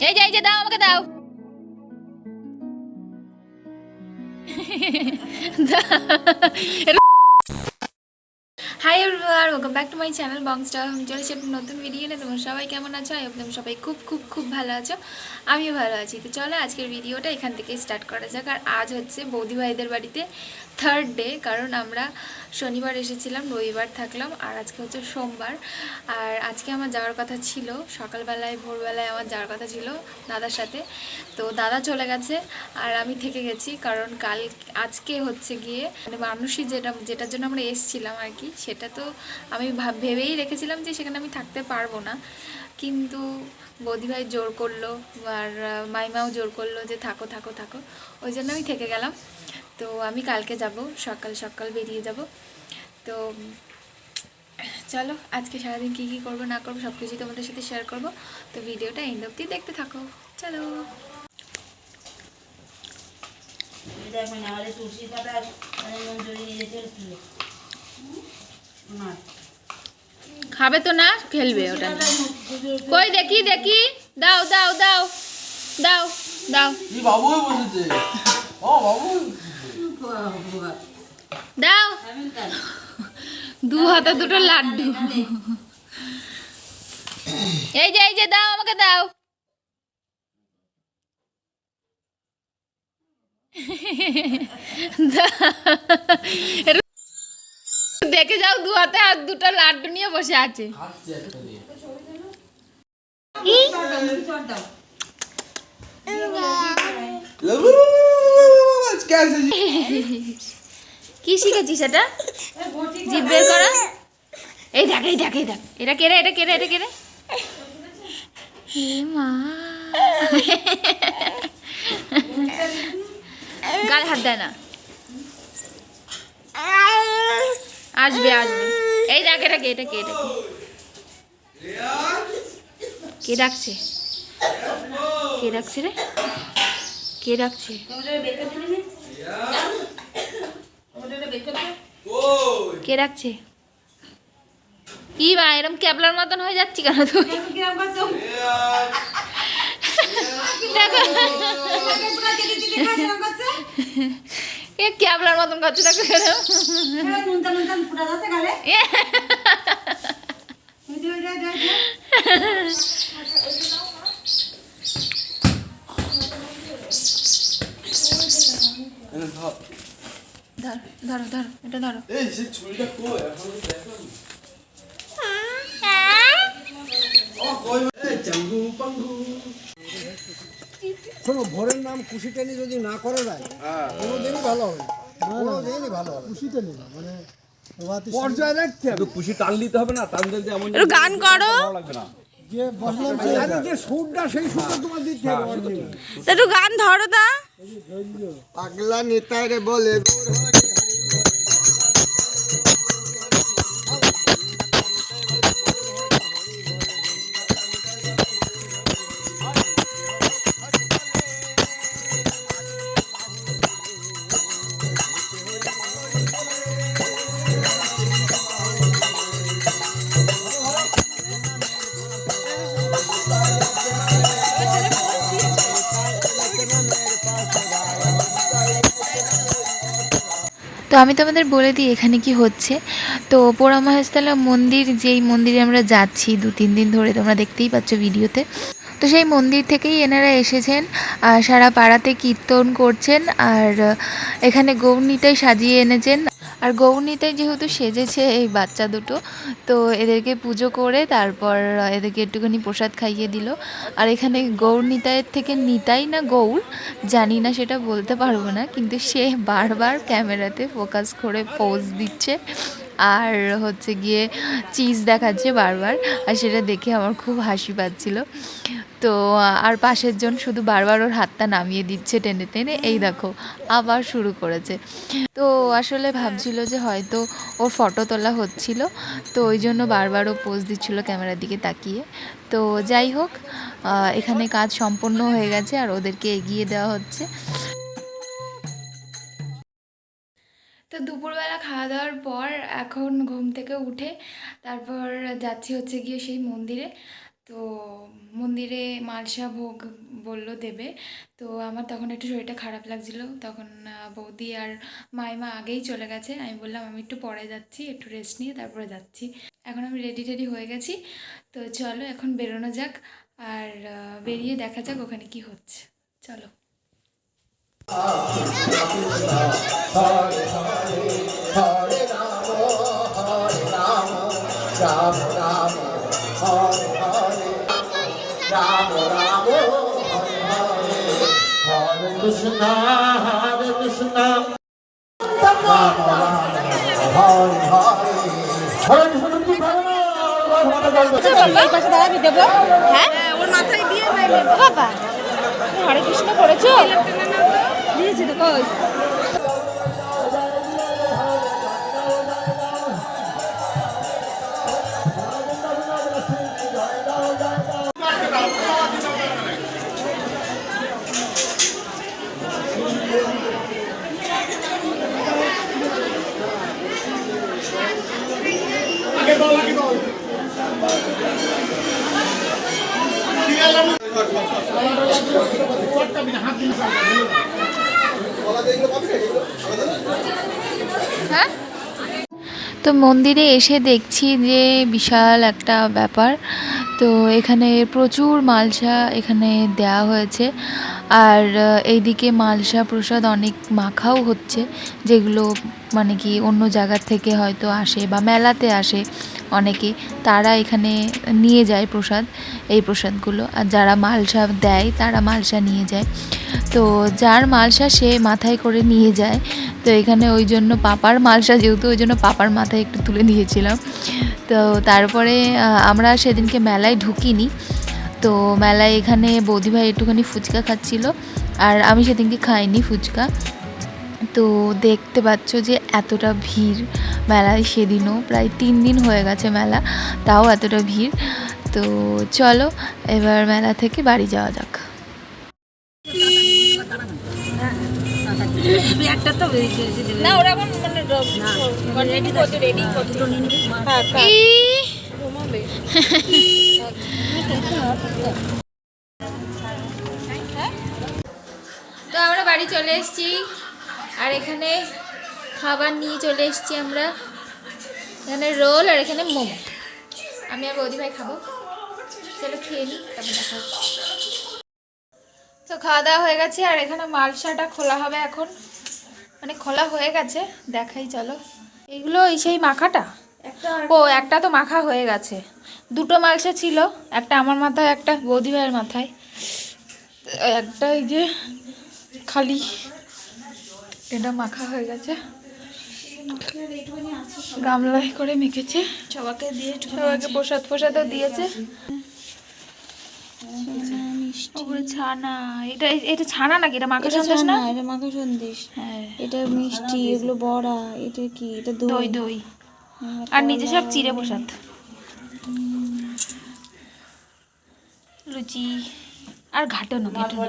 এই যে এই যে দাও আমাকে দাও। Hi everyone welcome back to my channel Bongstar আমি চলে একটা নতুন ভিডিও নিয়ে। তোমরা সবাই কেমন আছো? আই তুমি সবাই খুব খুব খুব ভালো আছো। আমিও ভালো আছি। তো চলো আজকের ভিডিওটা এখান থেকে স্টার্ট করা যাক। আর আজ হচ্ছে বৌদি ভাইদের বাড়িতে থার্ড ডে কারণ আমরা শনিবার এসেছিলাম, রবিবার থাকলাম, আর আজকে হচ্ছে সোমবার। আর আজকে আমার যাওয়ার কথা ছিল। সকালবেলায়, ভোরবেলায় আমার যাওয়ার কথা ছিল দাদার সাথে। তো দাদা চলে গেছে, আর আমি থেকে গেছি, কারণ কাল আজকে হচ্ছে গিয়ে মানে মানুষই যেটা, যেটার জন্য আমরা এসছিলাম আর কি, সেটা তো আমি ভাব- ভেবেই রেখেছিলাম যে সেখানে আমি থাকতে পারব না। কিন্তু বৌদিভাই জোর করল আর মাইমাও জোর করল যে থাকো থাকো থাকো। ওই জন্য আমি থেকে গেলাম। তো আমি কালকে যাব, সকাল সকাল বেরিয়ে যাব। তো চলো, আজকে সারাদিন কী কী করব, না করব সব কিছুই তোমাদের সাথে শেয়ার করব। তো ভিডিওটা এন্ড অব্দি দেখতে থাকো। চলো। দেখ মানে আমাদের তুলসী পাতা মানে নুন নিয়ে না খাবে তো না? খেলবে ওটা। কই দেখি দেখি। দাও দাও দাও। দাও দাও। দাও। দু হাতে দুটো লাড্ডু। এই যে এই যে দাও আমাকে দাও। দাও। দেখে যাও দু হাতে আর দুটো লাড্ডু নিয়ে বসে আছে। কি শিখেছিস এটা? জিভ বের করা? এই দেখ এই দেখ এই দেখ। এটা কেরে এটা কেরে এটা কেরে হে মা। গাল হাত দেয় না। আসবে আসবে। এই দেখ এটা কে এটা কে এটা কে? ডাকছে? কে ডাকছে রে? কে ডাকছে? কে ডাকছে? কি মা এরম ক্যাবলার মতন হয়ে যাচ্ছি কেন তুমি দেখো। এ ক্যাবলার মতন করতে থাকবে ধরো। ধরো এটা ধরো। এই সে ছুরিটা কই? এখন দেখো শোনো ভোরের নাম কুশি টেনি যদি না করে যায় কোনোদিনই ভালো হবে কোনোদিনই ভালো হবে না। মানে যে সুরটা সেই সুরটা তোমার একটু গান ধরো দা। পাগলা নেতারে বলে তো আমি তোমাদের বলে দিই এখানে কি হচ্ছে। তো পোড়া পোড়ামহেশতলা মন্দির, যেই মন্দিরে আমরা যাচ্ছি, দু তিন দিন ধরে তোমরা দেখতেই পাচ্ছ ভিডিওতে। তো সেই মন্দির থেকেই এনারা এসেছেন সারা পাড়াতে কীর্তন করছেন, আর এখানে গৌরনীতাই সাজিয়ে এনেছেন। আর গৌরনীতাই যেহেতু সেজেছে এই বাচ্চা দুটো, তো এদেরকে পুজো করে তারপর এদেরকে একটুখানি প্রসাদ খাইয়ে দিল। আর এখানে গৌর নিতাইয়ের থেকে নিতাই না গৌর, জানি না সেটা বলতে পারব না, কিন্তু সে বারবার ক্যামেরাতে ফোকাস করে পোজ দিচ্ছে। আর হচ্ছে গিয়ে চিজ দেখাচ্ছে বারবার, আর সেটা দেখে আমার খুব হাসি পাচ্ছিল। তো, আর পাশের জন শুধু বারবার ওর হাতটা নামিয়ে দিচ্ছে টেনে টেনে, এই দেখো, আবার শুরু করেছে। তো, আসলে ভাবছিল যে হয়তো ওর ফটো তোলা হচ্ছিল, তো ওই জন্য বারবার ও পোজ দিচ্ছিল ক্যামেরার দিকে তাকিয়ে। তো, যাই হোক এখানে কাজ সম্পন্ন হয়ে গেছে, আর ওদেরকে এগিয়ে দেওয়া হচ্ছে। খাওয়া দাওয়ার পর এখন ঘুম থেকে উঠে তারপর যাচ্ছি হচ্ছে গিয়ে সেই মন্দিরে। তো মন্দিরে মালসা ভোগ বলল দেবে। তো আমার তখন একটু শরীরটা খারাপ লাগছিল। তখন বৌদি আর মাইমা আগেই চলে গেছে। আমি বললাম, আমি একটু পরে যাচ্ছি, একটু রেস্ট নিয়ে তারপরে যাচ্ছি। এখন আমি রেডি টেডি হয়ে গেছি। তো চলো এখন বেরোনো যাক। আর বেরিয়ে দেখা যাক ওখানে কি হচ্ছে। চলো। হরে কৃষ্ণ করেছ? দিয়েছি তো কই হ্যাঁ lícido, coisa. তো মন্দিরে এসে দেখছি যে বিশাল একটা ব্যাপার। তো এখানে প্রচুর মালসা এখানে দেওয়া হয়েছে। আর এইদিকে মালসা প্রসাদ অনেক মাখাও হচ্ছে, যেগুলো মানে কি অন্য জায়গার থেকে হয়তো আসে বা মেলাতে আসে অনেকে। তারা এখানে নিয়ে যায় প্রসাদ, এই প্রসাদগুলো। আর যারা মালসা দেয়, তারা মালসা নিয়ে যায়। তো যার মালসা সে মাথায় করে নিয়ে যায়। তো এখানে ওই জন্য পাপার মালসা যেহেতু, ওই জন্য পাপার মাথায় একটু তুলে দিয়েছিলাম। তো তারপরে আমরা সেদিনকে মেলায় ঢুকিনি। তো মেলায় এখানে বৌদিভাই একটুখানি ফুচকা খাচ্ছিল, আর আমি সেদিনকে খাইনি ফুচকা। তো দেখতে পাচ্ছ যে এতটা ভিড় মেলায় সেদিনও, প্রায় তিন দিন হয়ে গেছে মেলা, তাও এতটা ভিড়। তো চলো, এবার মেলা থেকে বাড়ি যাওয়া যাক। না ওরা এখন মানে রেডি করতে রেডি করতে এই তো আমরা বাড়ি চলে এসেছি আর এখানে খাবার নিয়ে চলে এসেছি আমরা। এখানে রোল আর এখানে মোমো। আমি আর বৌদি ভাই খাব। চলো খেয়ে নিই তারপর দেখা তো খাওয়া দাওয়া হয়ে গেছে আর এখানে মালসাটা খোলা হবে এখন। মানে খোলা হয়ে গেছে দেখাই চলো। এগুলো এই সেই মাখাটা? ও একটা তো মাখা হয়ে গেছে। দুটো মালসা ছিল একটা আমার মাথায় একটা বৌদি ভাইয়ের মাথায়। একটা এই যে খালি এটা মাখা হয়ে গেছে। গামলায় করে মেখেছে। সবাইকে দিয়ে সবাইকে প্রসাদ প্রসাদও দিয়েছে। ওপরে ছানা এটা এটা ছানা নাকি? এটা মাখা সন্দেশ না? এটা মাখা সন্দেশ। হ্যাঁ। এটা মিষ্টি এগুলো বড়া এটা কি? এটা দই। দই দই। আর নিচে সব চিড়ে প্রসাদ। লুচি। আর ঘাটানো ঘাটানো